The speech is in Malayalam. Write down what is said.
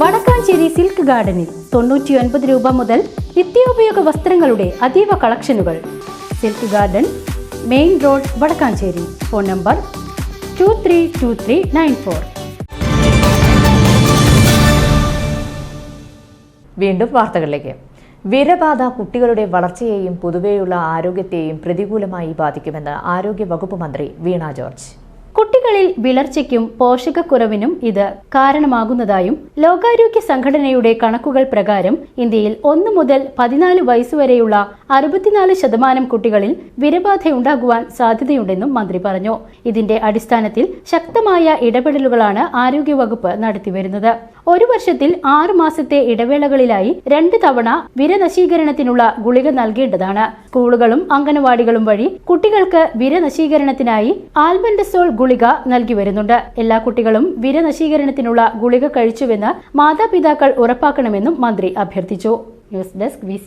വടക്കാഞ്ചേരി സിൽക്ക് ഗാർഡനിൽ തൊണ്ണൂറ്റിയൊൻപത് രൂപ മുതൽ നിത്യോപയോഗ വസ്ത്രങ്ങളുടെ അതീവ കളക്ഷനുകൾ. Silk garden main road Vadakkancherry. Phone number two three two three nine four. വീണ്ടും വാർത്തകളിലേക്ക്. വിരബാധ കുട്ടികളുടെ വളർച്ചയെയും പൊതുവെയുള്ള ആരോഗ്യത്തെയും പ്രതികൂലമായി ബാധിക്കുമെന്ന് ആരോഗ്യ വകുപ്പ് മന്ത്രി വീണ ജോർജ്. കുട്ടികളിൽ വിളർച്ചയ്ക്കും പോഷകക്കുറവിനും ഇത് കാരണമാകുന്നതായും ലോകാരോഗ്യ സംഘടനയുടെ കണക്കുകൾ പ്രകാരം ഇന്ത്യയിൽ ഒന്ന് മുതൽ പതിനാല് വയസ്സുവരെയുള്ള അറുപത്തിനാല് ശതമാനം കുട്ടികളിൽ വിരബാധയുണ്ടാകുവാൻ സാധ്യതയുണ്ടെന്നും മന്ത്രി പറഞ്ഞു. ഇതിന്റെ അടിസ്ഥാനത്തിൽ ശക്തമായ ഇടപെടലുകളാണ് ആരോഗ്യവകുപ്പ് നടത്തിവരുന്നത്. ഒരു വർഷത്തിൽ ആറു മാസത്തെ ഇടവേളകളിലായി രണ്ട് തവണ വിരനശീകരണത്തിനുള്ള ഗുളിക നൽകേണ്ടതാണ്. സ്കൂളുകളും അംഗനവാടികളും വഴി കുട്ടികൾക്ക് വിരനശീകരണത്തിനായി ആൽബൻഡസോൾ ഗുളിക നൽകി വരുന്നുണ്ട്. എല്ലാ കുട്ടികളും വിരനശീകരണത്തിനുള്ള ഗുളിക കഴിച്ചുവെന്ന് മാതാപിതാക്കൾ ഉറപ്പാക്കണമെന്നും മന്ത്രി അഭ്യർത്ഥിച്ചു. News desk V